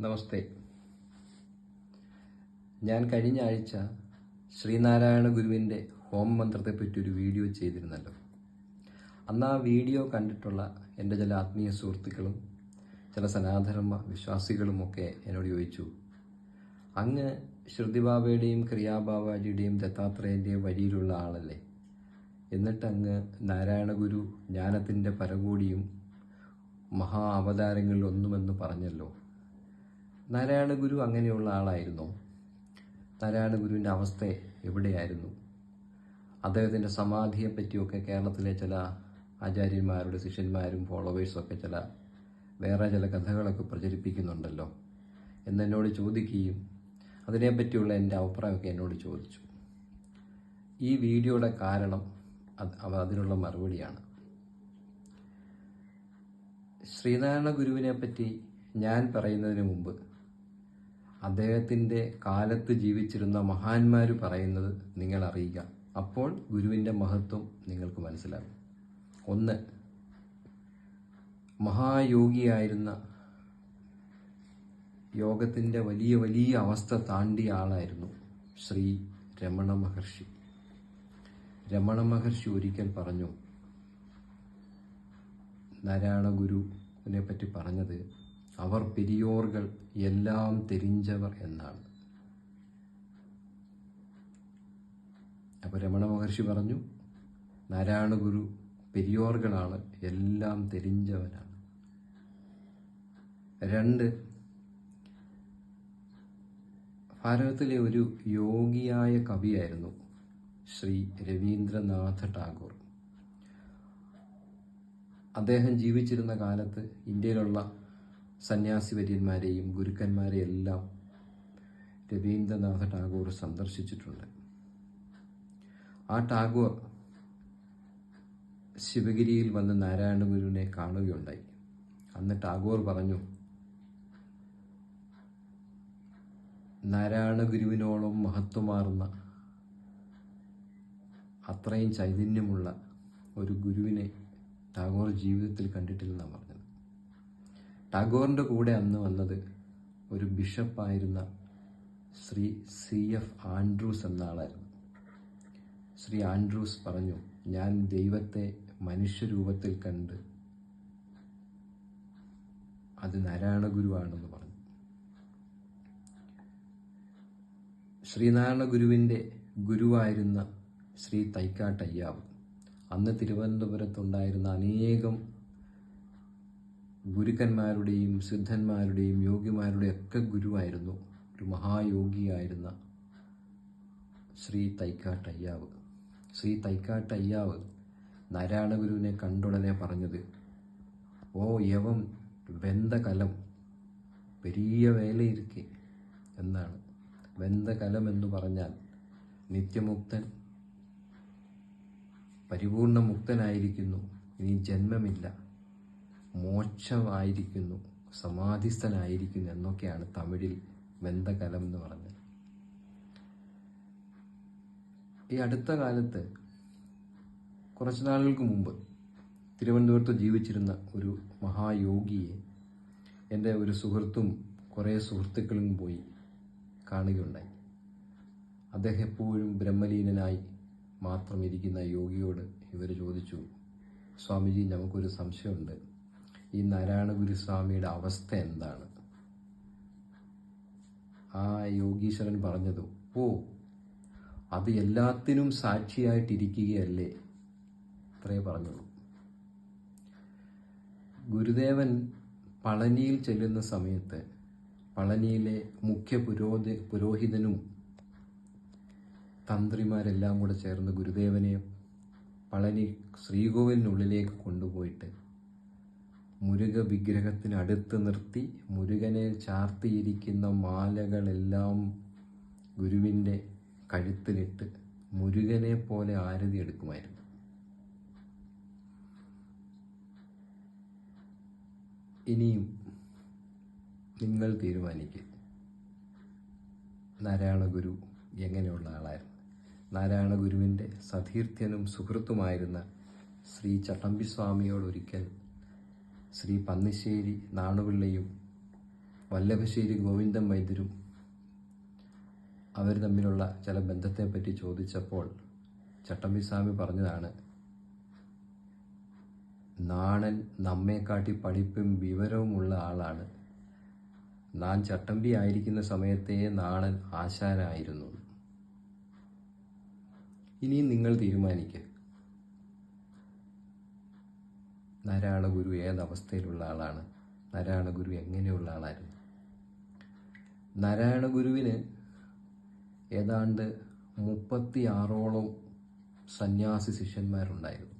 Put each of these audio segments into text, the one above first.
നമസ്തേ. ഞാൻ കഴിഞ്ഞ ആഴ്ച ശ്രീനാരായണ ഗുരുവിന്റെ ഹോം മന്ത്രത്തെപ്പറ്റി ഒരു വീഡിയോ ചെയ്തിരുന്നല്ലോ. അന്ന് ആ വീഡിയോ കണ്ടിട്ടുള്ള എന്റെ ചില ആത്മീയ സുഹൃത്തുക്കളും ചില സനാതനമ വിശ്വാസികളുമൊക്കെ എന്നോട് ചോദിച്ചു അങ്ങ് ശ്രുതിബാബയുടെയും ക്രിയാബാബാജിയുടെയും ദത്താത്രേയന്റെയും വഴിയിലുള്ള ആളല്ലേ? എന്നിട്ട് അങ്ങ് നാരായണ ഗുരു ജ്ഞാനത്തിന്റെ പരകോടിയും മഹാ അവതാരങ്ങളിൽ ഒന്നുമെന്ന് പറഞ്ഞല്ലോ. നാരായണ ഗുരു അങ്ങനെയുള്ള ആളായിരുന്നു. നാരായണ ഗുരുവിന്റെ അവസ്ഥ എവിടെയായിരുന്നു? അദ്ദേഹത്തിന്റെ സമാധിയെ പറ്റിയൊക്കെ കേരളത്തിലെ ചില ആചാര്യന്മാരുടെ ശിഷ്യന്മാരും ഫോളോവേഴ്സൊക്കെ ചില വേറെ ചില കഥകളൊക്കെ പ്രചരിപ്പിക്കുന്നുണ്ടല്ലോ. എന്നെന്നോട് ചോദിക്കുകയും അതിനെപ്പറ്റിയുള്ള എന്റെ അഭിപ്രായമൊക്കെ എന്നോട് ചോദിച്ചു. ഈ വീഡിയോയുടെ കാരണം അത് അതിനുള്ള മറുപടിയാണ്. ശ്രീനാരായണ ഗുരുവിനെ പറ്റി ഞാൻ പറയുന്നതിന് മുമ്പ് അദ്ദേഹത്തിന്റെ കാലത്ത് ജീവിച്ചിരുന്ന മഹാന്മാർ പറയുന്നത് നിങ്ങൾ അറിയുക അപ്പോൾ ഗുരുവിന്റെ മഹത്വം നിങ്ങൾക്ക് മനസ്സിലാകും. ഒന്ന് മഹായോഗിയായിരുന്ന യോഗത്തിന്റെ വലിയ വലിയ അവസ്ഥ താണ്ടിയ ആളായിരുന്നു ശ്രീ രമണ മഹർഷി. രമണ മഹർഷി ഒരിക്കൽ പറഞ്ഞു നാരായണ ഗുരുവിനെ പറ്റി പറഞ്ഞത് അവർ പെരിയോർകൾ എല്ലാം തെരിഞ്ചവർ എന്നാണ്. അപ്പോൾ രമണ മഹർഷി പറഞ്ഞു നാരായണ ഗുരു പെരിയോർകളാണ് എല്ലാം തെരിഞ്ചവനാണ് രണ്ട് ഭാരതത്തിലെ ഒരു യോഗിയായ കവിയായിരുന്നു ശ്രീ രവീന്ദ്രനാഥ ടാഗോർ. അദ്ദേഹം ജീവിച്ചിരുന്ന കാലത്ത് ഇന്ത്യയിലുള്ള സന്യാസി വര്യന്മാരെയും ഗുരുക്കന്മാരെയും എല്ലാം രവീന്ദ്രനാഥ ടാഗോർ സന്ദർശിച്ചിട്ടുണ്ട്. ആ ടാഗോർ ശിവഗിരിയിൽ വന്ന് നാരായണ ഗുരുവിനെ കാണുകയുണ്ടായി. അന്ന് ടാഗോർ പറഞ്ഞു നാരായണ ഗുരുവിനോളം മഹത്വമാർന്ന അത്രയും ചൈതന്യമുള്ള ഒരു ഗുരുവിനെ ടാഗോർ ജീവിതത്തിൽ കണ്ടിട്ടില്ലെന്നാണ് പറഞ്ഞത്. ടാഗോറിന്റെ കൂടെ അന്ന് വന്നത് ഒരു ബിഷപ്പായിരുന്ന ശ്രീ സി എഫ് ആൻഡ്രൂസ് എന്ന ആളായിരുന്നു ശ്രീ ആൻഡ്രൂസ് പറഞ്ഞു ഞാൻ ദൈവത്തെ മനുഷ്യരൂപത്തിൽ കണ്ട് അത് നാരായണ ഗുരുവാണെന്ന് പറഞ്ഞു. ശ്രീനാരായണ ഗുരുവിന്റെ ഗുരുവായിരുന്ന ശ്രീ തൈക്കാട്ടയ്യാവ് അന്ന് തിരുവനന്തപുരത്തുണ്ടായിരുന്ന അനേകം ഗുരുക്കന്മാരുടെയും സിദ്ധന്മാരുടെയും യോഗിമാരുടെയും ഒക്കെ ഗുരുവായിരുന്നു. ഒരു മഹായോഗിയായിരുന്ന ശ്രീ തൈക്കാട്ടയ്യാവ്. ശ്രീ തൈക്കാട്ടയ്യാവ് നാരായണ ഗുരുവിനെ കണ്ടുടനെ പറഞ്ഞത് ഓ യവം വെന്ത കലം പെരിയ വേലയിരിക്കെ എന്നാണ്. വെന്ത കലം എന്ന് പറഞ്ഞാൽ നിത്യമുക്തൻ പരിപൂർണ മുക്തനായിരിക്കുന്നു. ഇനി ജന്മമില്ല. മോക്ഷമായിരിക്കുന്നു സമാധിസ്ഥനായിരിക്കുന്നു എന്നൊക്കെയാണ് തമിഴിൽ വെന്തകലം എന്ന് പറഞ്ഞത്. ഈ അടുത്ത കാലത്ത് കുറച്ച് നാളുകൾക്ക് മുമ്പ് തിരുവനന്തപുരത്ത് ജീവിച്ചിരുന്ന ഒരു മഹായോഗിയെ എന്റെ ഒരു സുഹൃത്തും കുറേ സുഹൃത്തുക്കളും പോയി കാണുകയുണ്ടായി. അദ്ദേഹം എപ്പോഴും ബ്രഹ്മലീനനായി മാത്രം ഇരിക്കുന്ന യോഗിയോട് ഇവർ ചോദിച്ചു സ്വാമിജി നമുക്കൊരു സംശയമുണ്ട്. ഈ നാരായണ ഗുരുസ്വാമിയുടെ അവസ്ഥ എന്താണ്? ആ യോഗീശ്വരൻ പറഞ്ഞത് ഓ അത് എല്ലാത്തിനും സാക്ഷിയായിട്ടിരിക്കുകയല്ലേ? അത്രേ പറഞ്ഞുള്ളൂ ഗുരുദേവൻ പളനിയിൽ ചെല്ലുന്ന സമയത്ത് പളനിയിലെ മുഖ്യ പുരോധി പുരോഹിതനും തന്ത്രിമാരെല്ലാം കൂടെ ചേർന്ന് ഗുരുദേവനെ പളനി ശ്രീകോവിലിനുള്ളിലേക്ക് കൊണ്ടുപോയിട്ട് മുരുക വിഗ്രഹത്തിനടുത്ത് നിർത്തി മുരുകനെ ചാർത്തിയിരിക്കുന്ന മാലകളെല്ലാം ഗുരുവിന്റെ കഴുത്തിലിട്ട് മുരുകനെ പോലെ ആരതി എടുക്കുമായിരുന്നു. ഇനിയും നിങ്ങൾ തീരുമാനിക്കുക നാരായണ ഗുരു എങ്ങനെയുള്ള ആളായിരുന്നു? നാരായണ ഗുരുവിന്റെ സതീർത്ഥ്യനും സുഹൃത്തുമായിരുന്ന ശ്രീ ചട്ടമ്പിസ്വാമിയോട് ഒരിക്കൽ ശ്രീ പന്നിശ്ശേരി നാണുപിള്ളയും വല്ലഭശ്ശേരി ഗോവിന്ദൻ വൈദ്യരും അവർ തമ്മിലുള്ള ചില ബന്ധത്തെപ്പറ്റി ചോദിച്ചപ്പോൾ ചട്ടമ്പി സ്വാമി പറഞ്ഞതാണ് നാണൻ നമ്മെക്കാട്ടി പഠിപ്പും വിവരവുമുള്ള ആളാണ്. നാൻ ചട്ടമ്പി ആയിരിക്കുന്ന സമയത്തേ നാണൻ ആശാനായിരുന്നു. ഇനിയും നിങ്ങൾ തീരുമാനിക്കുക നാരായണ ഗുരു ഏതവസ്ഥയിലുള്ള ആളാണ്? നാരായണ ഗുരു എങ്ങനെയുള്ള ആളായിരുന്നു? നാരായണ ഗുരുവിന് ഏതാണ്ട് മുപ്പത്തി ആറോളം സന്യാസി ശിഷ്യന്മാരുണ്ടായിരുന്നു.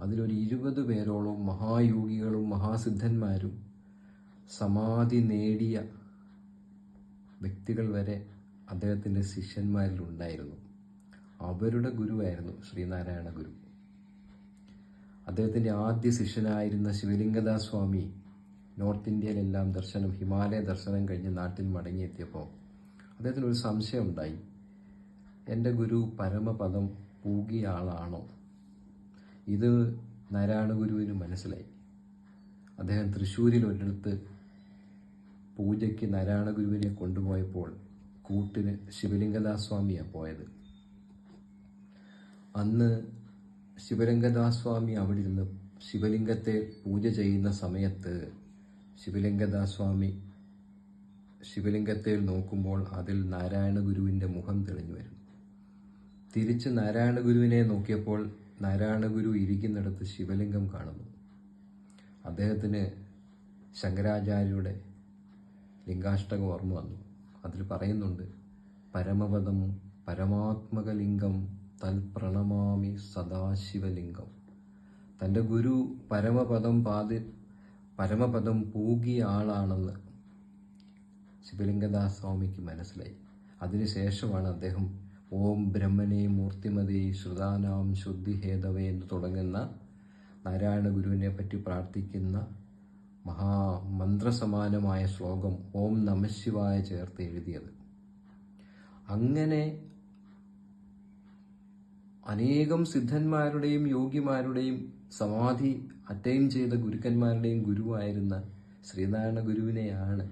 അതിലൊരു ഇരുപത് പേരോളം മഹായോഗികളും മഹാസിദ്ധന്മാരും സമാധി നേടിയ വ്യക്തികൾ വരെ അദ്ദേഹത്തിന്റെ ശിഷ്യന്മാരിൽ ഉണ്ടായിരുന്നു അവരുടെ ഗുരുവായിരുന്നു ശ്രീനാരായണ ഗുരു. അദ്ദേഹത്തിന്റെ ആദ്യ ശിഷ്യനായിരുന്ന ശിവലിംഗദാസ് സ്വാമി നോർത്ത് ഇന്ത്യയിലെല്ലാം ദർശനം ഹിമാലയ ദർശനം കഴിഞ്ഞ് നാട്ടിൽ മടങ്ങിയെത്തിയപ്പോൾ അദ്ദേഹത്തിന് ഒരു സംശയം ഉണ്ടായി. എന്റെ ഗുരു പരമപദം പൂകിയ ആളാണോ? ഇത് നാരായണ ഗുരുവിന് മനസ്സിലായി. അദ്ദേഹം തൃശ്ശൂരിൽ ഒരിടത്ത് പൂജയ്ക്ക് നാരായണ ഗുരുവിനെ കൊണ്ടുപോയപ്പോൾ കൂട്ടിന് ശിവലിംഗദാസ് സ്വാമിയാണ് പോയത്. അന്ന് ശിവലിംഗദാസ് സ്വാമി അവിടെ ഇരുന്ന് ശിവലിംഗത്തെ പൂജ ചെയ്യുന്ന സമയത്ത് ശിവലിംഗദാസ് സ്വാമി ശിവലിംഗത്തെ നോക്കുമ്പോൾ അതിൽ നാരായണ ഗുരുവിന്റെ മുഖം തെളിഞ്ഞു വരുന്നു. തിരിച്ച് നാരായണ ഗുരുവിനെ നോക്കിയപ്പോൾ നാരായണ ഗുരു ഇരിക്കുന്നിടത്ത് ശിവലിംഗം കാണുന്നു. അദ്ദേഹത്തിന് ശങ്കരാചാര്യയുടെ ലിംഗാഷ്ടകം ഓർമ്മ വന്നു. അതിൽ പറയുന്നുണ്ട് പരമപദം പരമാത്മകലിംഗം തൽ പ്രണമാമി സദാശിവലിംഗം. തന്റെ ഗുരു പരമപദം പാതി പരമപദം പൂകിയ ആളാണെന്ന് ശിവലിംഗദാസ് സ്വാമിക്ക് മനസ്സിലായി അതിനുശേഷമാണ് അദ്ദേഹം ഓം ബ്രഹ്മനെ മൂർത്തിമതി ശ്രുതാനാം ശുദ്ധിഹേതവേ എന്ന് തുടങ്ങുന്ന നാരായണ ഗുരുവിനെ പറ്റി പ്രാർത്ഥിക്കുന്ന മഹാമന്ത്രസമാനമായ ശ്ലോകം ഓം നമശിവായ ചേർത്ത് എഴുതിയത്. അങ്ങനെ അനേകം സിദ്ധന്മാരുടെയും യോഗ്യമാരുടെയും സമാധി അറ്റൈൻ ചെയ്ത ഗുരുക്കന്മാരുടെയും ഗുരുവായിരുന്ന ശ്രീനാരായണ ഗുരുവിനെയാണ്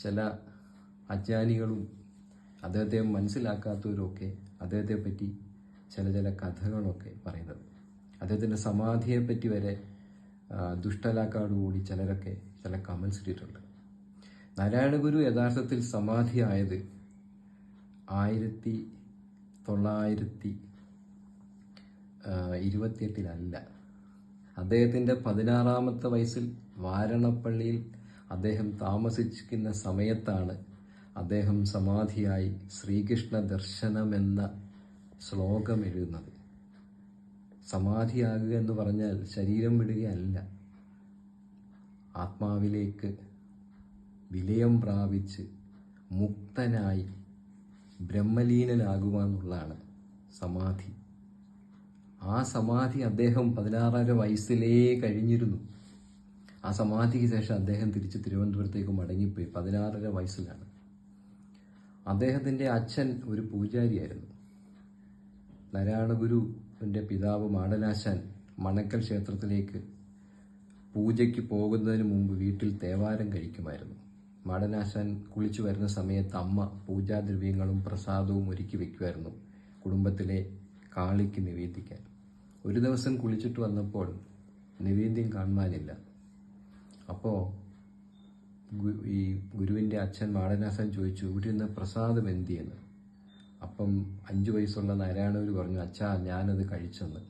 ചില അജ്ഞാനികളും അദ്ദേഹത്തെ മനസ്സിലാക്കാത്തവരൊക്കെ അദ്ദേഹത്തെ പറ്റി ചില ചില കഥകളൊക്കെ പറയുന്നത്. അദ്ദേഹത്തിന്റെ സമാധിയെപ്പറ്റി വരെ ദുഷ്ടലാക്കാടുകൂടി ചിലരൊക്കെ ചില കമൻസ് ഇട്ടിട്ടുണ്ട്. നാരായണ ഗുരു യഥാർത്ഥത്തിൽ സമാധിയായത് ആയിരത്തി തൊള്ളായിരത്തി ഇരുപത്തിയെട്ടിലല്ല. അദ്ദേഹത്തിന്റെ പതിനാറാമത്തെ വയസ്സിൽ വാരണപ്പള്ളിയിൽ അദ്ദേഹം താമസിക്കുന്ന സമയത്താണ് അദ്ദേഹം സമാധിയായി ശ്രീകൃഷ്ണ ദർശനമെന്ന ശ്ലോകം എഴുതുന്നത്. സമാധിയാകുക എന്ന് പറഞ്ഞാൽ ശരീരം വിടുകയല്ല. ആത്മാവിലേക്ക് വിലയം പ്രാപിച്ച് മുക്തനായി ബ്രഹ്മലീനനാകുക എന്നുള്ളതാണ് സമാധി. ആ സമാധി അദ്ദേഹം പതിനാറര വയസ്സിലേ കഴിഞ്ഞിരുന്നു. ആ സമാധിക്ക് ശേഷം അദ്ദേഹം തിരിച്ച് തിരുവനന്തപുരത്തേക്ക് മടങ്ങിപ്പോയി പതിനാറര വയസ്സിലാണ്. അദ്ദേഹത്തിന്റെ അച്ഛൻ ഒരു പൂജാരിയായിരുന്നു. നാരായണ ഗുരുവിന്റെ പിതാവ് മാടനാശാൻ മണക്കൽ ക്ഷേത്രത്തിലേക്ക് പൂജയ്ക്ക് പോകുന്നതിന് മുമ്പ് വീട്ടിൽ തേവാരം കഴിക്കുമായിരുന്നു. മാടനാശാൻ കുളിച്ചു വരുന്ന സമയത്ത് അമ്മ പൂജാദ്രവ്യങ്ങളും പ്രസാദവും ഒരുക്കി വയ്ക്കുമായിരുന്നു കുടുംബത്തിലെ കാളിക്ക് നിവേദിക്കാൻ. ഒരു ദിവസം കുളിച്ചിട്ട് വന്നപ്പോൾ നിവേദ്യം കാണുവാനില്ല. അപ്പോൾ ഈ ഗുരുവിന്റെ അച്ഛൻ മാടനാസൻ ചോദിച്ചു ഇവിടെ നിന്ന് പ്രസാദം എന്തിയെന്ന്? അപ്പം അഞ്ചു വയസ്സുള്ള നാരായണവർ പറഞ്ഞു അച്ഛാ ഞാനത് കഴിച്ചെന്ന്.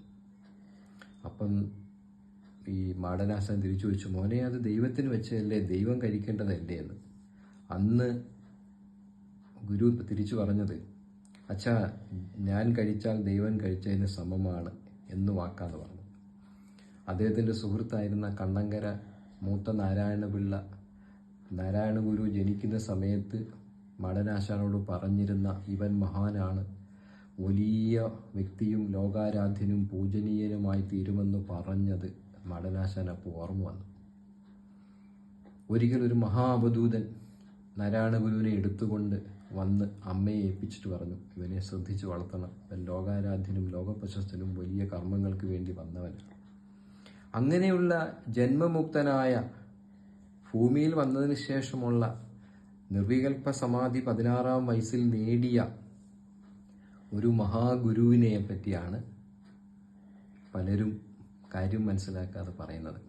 അപ്പം ഈ മാടനാസൻ തിരിച്ചു ചോദിച്ചു മോനെ അത് ദൈവത്തിന് വെച്ചതല്ലേ? ദൈവം കഴിക്കേണ്ടതല്ലേ എന്ന്? അന്ന് ഗുരു തിരിച്ചു പറഞ്ഞത് അച്ഛാ ഞാൻ കഴിച്ചാൽ ദൈവം കഴിച്ചതിന് സമമാണ്. എന്ന് വാക്കാന്ന് പറഞ്ഞു. അദ്ദേഹത്തിന്റെ സുഹൃത്തായിരുന്ന കണ്ണങ്കര മൂത്ത നാരായണപിള്ള നാരായണ ഗുരു ജനിക്കുന്ന സമയത്ത് മടനാശാനോട് പറഞ്ഞിരുന്ന ഇവൻ മഹാനാണ്. വലിയ വ്യക്തിയും ലോകാരാധ്യനും പൂജനീയനുമായി തീരുമെന്ന് പറഞ്ഞത് മടനാശാൻ അപ്പോൾ ഓർമ്മ വന്നു. ഒരിക്കലൊരു ഒരു മഹാഅവധൂതൻ നാരായണ ഗുരുവിനെ എടുത്തുകൊണ്ട് വന്ന് അമ്മയെ ഏൽപ്പിച്ചിട്ട് പറഞ്ഞു ഇവനെ ശ്രദ്ധിച്ച് വളർത്തണം. ഇവൻ ലോകാരാധ്യനും ലോകപ്രശസ്തനും വലിയ കർമ്മങ്ങൾക്ക് വേണ്ടി വന്നവനാണ് അങ്ങനെയുള്ള ജന്മമുക്തനായ ഭൂമിയിൽ വന്നതിന് ശേഷമുള്ള നിർവികൽപ്പ സമാധി പതിനാറാം വയസ്സിൽ നേടിയ ഒരു മഹാഗുരുവിനെ പറ്റിയാണ് പലരും കാര്യം മനസ്സിലാക്കാതെ പറയുന്നത്.